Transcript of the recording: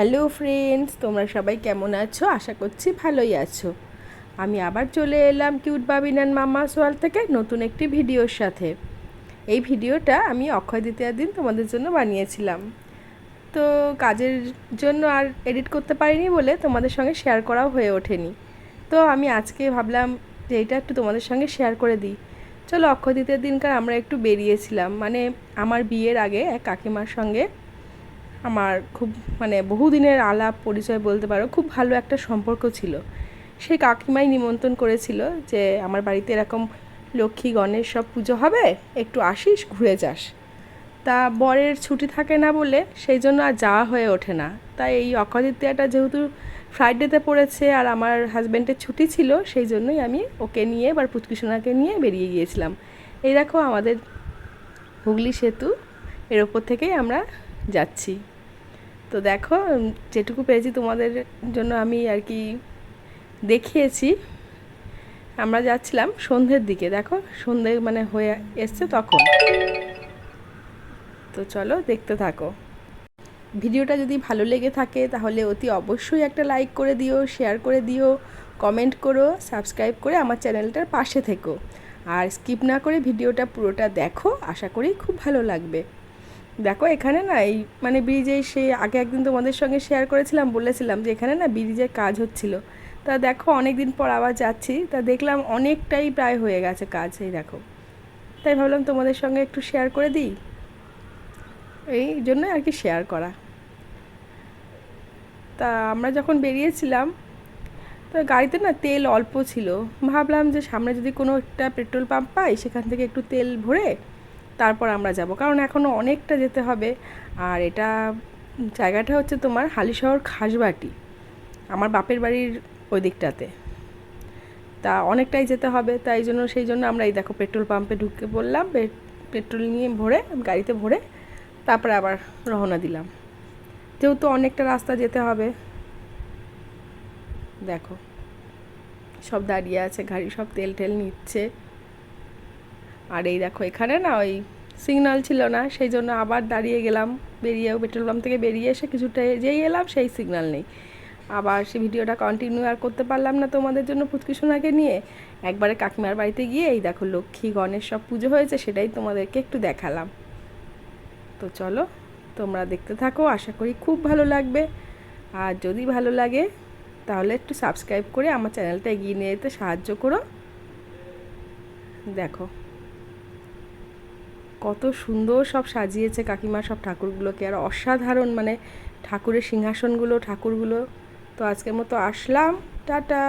Hello friends, তোমরা সবাই কেমন আছো? আশা করছি ভালোই আছো। আমি আবার চলে এলাম কিউট বাবিনান মামা সোয়াল থেকে নতুন একটি ভিডিওর সাথে। এই ভিডিওটা আমি অক্ষয় দ্বিতীয়ার দিন তোমাদের জন্য বানিয়েছিলাম। তো কাজের জন্য আর এডিট করতে পারিনি বলে তোমাদের সঙ্গে শেয়ার করাও হয়ে ওঠেনি। তো আমি আজকে ভাবলাম যে এটা একটু তোমাদের সঙ্গে শেয়ার করে দিই। চলো অক্ষয় দ্বিতীয় দিনকার আমরা একটু বেরিয়েছিলাম। মানে আমার বিয়ের আগে এক কাকিমার সঙ্গে আমার খুব মানে বহুদিনের আলাপ, পরিচয় বলতে পারো, খুব ভালো একটা সম্পর্ক ছিল। সেই কাকিমাই নিমন্ত্রণ করেছিল যে, আমার বাড়িতে এরকম লক্ষ্মী, গণেশ সব পুজো হবে, একটু আসিস, ঘুরে যাস। তা বরের ছুটি থাকে না বলে সেই জন্য আর যাওয়া হয়ে ওঠে না। তাই এই অক্ষয়তৃতীয়াটা যেহেতু ফ্রাইডেতে পড়েছে আর আমার হাজব্যান্ডের ছুটি ছিল, সেই জন্যই আমি ওকে নিয়ে এবার পুচকিসোনাকে নিয়ে বেরিয়ে গিয়েছিলাম। এই দেখো আমাদের হুগলি সেতু, এর ওপর থেকেই আমরা যাচ্ছি। তো দেখো যেটুকু পেরেছি তোমাদের জন্য আমি আর কি দেখিয়েছি। আমরা যাচ্ছিলাম সন্ধ্যের দিকে, দেখো সন্ধে মানে হয়ে এসছে তখন। তো চলো দেখতে থাকো। ভিডিওটা যদি ভালো লেগে থাকে তাহলে অতি অবশ্যই একটা লাইক করে দিও, শেয়ার করে দিও, কমেন্ট করো, সাবস্ক্রাইব করে আমার চ্যানেলটার পাশে থেকো। আর স্কিপ না করে ভিডিওটা পুরোটা দেখো, আশা করি খুব ভালো লাগবে। দেখো, এখানে না এই মানে ব্রিজে সে আগে একদিন তোমাদের সঙ্গে শেয়ার করেছিলাম, বলেছিলাম যে এখানে না ব্রিজের কাজ হচ্ছিল। তা দেখো অনেক দিন পর আবার যাচ্ছি। তা দেখলাম অনেকটাই প্রায় হয়ে গেছে কাজ, এই দেখো। তাই ভাবলাম তোমাদের সঙ্গে একটু শেয়ার করে দিই। এই জন্য আর কি শেয়ার করা। তা আমরা যখন বেরিয়েছিলাম, তো গাড়িতে না তেল অল্প ছিল। ভাবলাম যে সামনে যদি কোনো একটা পেট্রোল পাম্প পাই, সেখান থেকে একটু তেল ভরে তারপর আমরা যাব। কারণ এখনও অনেকটা যেতে হবে। আর এটা জায়গাটা হচ্ছে তোমার হালিশহর খাসবাটি, আমার বাপের বাড়ির ওই দিকটাতে। তা অনেকটাই যেতে হবে, তাই জন্য সেই জন্য আমরা এই দেখো পেট্রোল পাম্পে ঢুকে পড়লাম পেট্রোল নিয়ে ভরে, গাড়িতে ভরে তারপরে আবার রওনা দিলাম। যেহেতু অনেকটা রাস্তা যেতে হবে। দেখো, সব দাঁড়িয়ে আছে, গাড়ি সব তেল টেল নিচ্ছে। আর এই দেখো, এখানে না ওই সিগন্যাল ছিল না, সেই জন্য আবার দাঁড়িয়ে গেলাম, বেরিয়ে পেট্রোল পাম্প থেকে বেরিয়ে এসে কিছুটা যেই এলাম, সেই সিগন্যাল নেই। আবার সে ভিডিওটা কন্টিনিউ আর করতে পারলাম না তোমাদের জন্য পুচকিসোনাকে নিয়ে। একবারে কাকিমার বাড়িতে গিয়ে এই দেখো, লক্ষ্মী, গণেশ সব পুজো হয়েছে, সেটাই তোমাদেরকে একটু দেখালাম। তো চলো, তোমরা দেখতে থাকো, আশা করি খুব ভালো লাগবে। আর যদি ভালো লাগে, তাহলে একটু সাবস্ক্রাইব করে আমার চ্যানেলটা এগিয়ে নিয়ে যেতে সাহায্য করো। দেখো। কত সুন্দর সব সাজিয়েছে কাকিমা সব ঠাকুরগুলোকে। আর অসাধারণ মানে ঠাকুরের সিংহাসনগুলো, ঠাকুরগুলো। তো আজকের মতো আসলাম। টাটা!